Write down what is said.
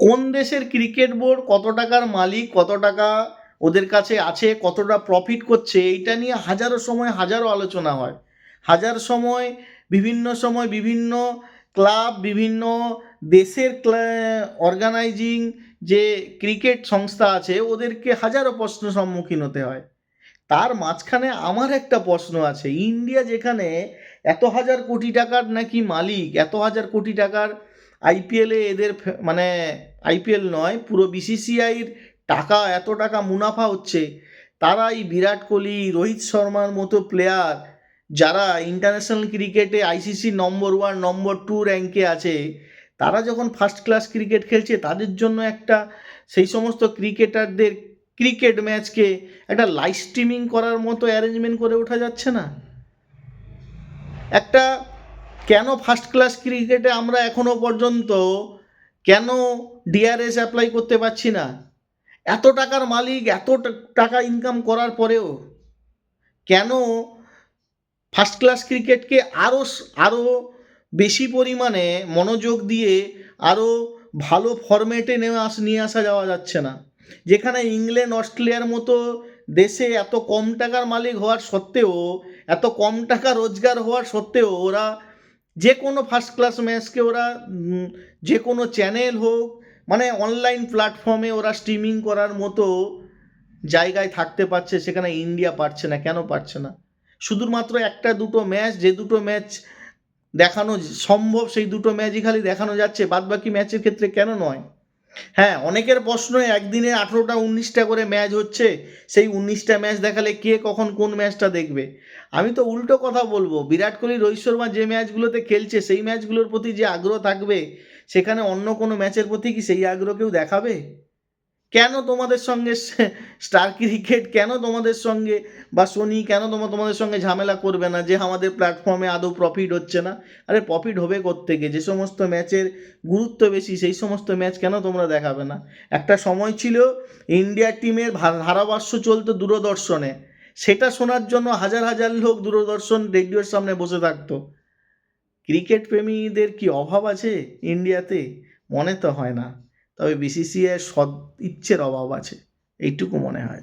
কোন দেশের cricket board কত টাকার মালিক, কত টাকা ওদের কাছে আছে, কতটা প্রফিট করছে, এইটা নিয়ে হাজারো সময় হাজারো আলোচনা হয়। হাজার সময়, বিভিন্ন সময় বিভিন্ন ক্লাব, বিভিন্ন দেশের অর্গানাইজিং যে ক্রিকেট সংস্থা আছে, ওদেরকে হাজারো প্রশ্ন সম্মুখীন হতে হয়। তার মাঝখানে আমার একটা প্রশ্ন আছে, ইন্ডিয়া যেখানে এত হাজার কোটি টাকার নাকি মালিক, এত হাজার কোটি টাকার আইপিএলে এদের মানে আইপিএল নয়, পুরো বিসিসিআইয়ের টাকা, এত টাকা মুনাফা হচ্ছে। তারা এই বিরাট কোহলি, রোহিত শর্মার মতো প্লেয়ার যারা ইন্টারন্যাশনাল ক্রিকেটে ICC number one number two র্যাঙ্কে আছে, তারা যখন ফার্স্ট ক্লাস ক্রিকেট খেলছে, তাদের জন্য একটা সেই সমস্ত ক্রিকেটারদের ক্রিকেট ম্যাচকে একটা লাইভ স্ট্রিমিং করার মতো অ্যারেঞ্জমেন্ট করে ওঠা যাচ্ছে না। একটা কেন ফার্স্ট ক্লাস ক্রিকেটে আমরা এখনও পর্যন্ত কেন ডিআরএস অ্যাপ্লাই করতে পারছি না? এত টাকার মালিক, এত টাকা ইনকাম করার পরেও কেন ফার্স্ট ক্লাস ক্রিকেটকে আরও আরও বেশি পরিমাণে মনোযোগ দিয়ে আরও ভালো ফরম্যাটে নেওয়া আস, নিয়ে আসা যাওয়া যাচ্ছে না। যেখানে ইংল্যান্ড, অস্ট্রেলিয়ার মতো দেশে এত কম টাকার মালিক হওয়ার সত্ত্বেও, এত কম টাকা রোজগার হওয়ার সত্ত্বেও ওরা যে কোনো ফার্স্ট ক্লাস ম্যাচকে ওরা যে কোনো চ্যানেল হোক মানে অনলাইন প্ল্যাটফর্মে ওরা স্ট্রিমিং করার মতো জায়গায় থাকতে পারছে, সেখানে ইন্ডিয়া পারছে না, কেন পারছে না? শুধুমাত্র একটা দুটো ম্যাচ যে দুটো ম্যাচ দেখানো সম্ভব, সেই দুটো ম্যাচই খালি দেখানো যাচ্ছে, বাদবাকি ম্যাচের ক্ষেত্রে কেন নয়? হ্যাঁ অনেকের প্রশ্ন একদিনে আঠেরোটা, উনিশটা করে ম্যাচ হচ্ছে, সেই উনিশটা ম্যাচ দেখালে কে কখন কোন ম্যাচটা দেখবে? আমি তো উল্টো কথা বলব, বিরাট কোহলি, রোহিত শর্মা যে ম্যাচগুলোতে খেলছে, সেই ম্যাচগুলোর প্রতি যে আগ্রহ থাকবে, সেখানে অন্য কোনো ম্যাচের প্রতি কি সেই আগ্রহ কেউ দেখাবে? কেন তোমাদের সঙ্গে স্টার ক্রিকেট, কেন তোমাদের সঙ্গে বা সোনি, কেন তোমার তোমাদের সঙ্গে ঝামেলা করবে না? যে আমাদের প্ল্যাটফর্মে আদৌ প্রফিট হচ্ছে না? আরে প্রফিট হবে কোত্থেকে? যে সমস্ত ম্যাচের গুরুত্ব বেশি, সেই সমস্ত ম্যাচ কেন তোমরা দেখাবে না? একটা সময় ছিল ইন্ডিয়া টিমের ধারাভাষ্য চলতো দূরদর্শনে। সেটা শোনার জন্য হাজার হাজার লোক দূরদর্শন রেডিওর সামনে বসে থাকতো। ক্রিকেট প্রেমীদের কি অভাব আছে ইন্ডিয়াতে মনে তো হয় না। তবে বিসিসিআইয়ের সদ ইচ্ছের অভাব আছে এইটুকু মনে হয়।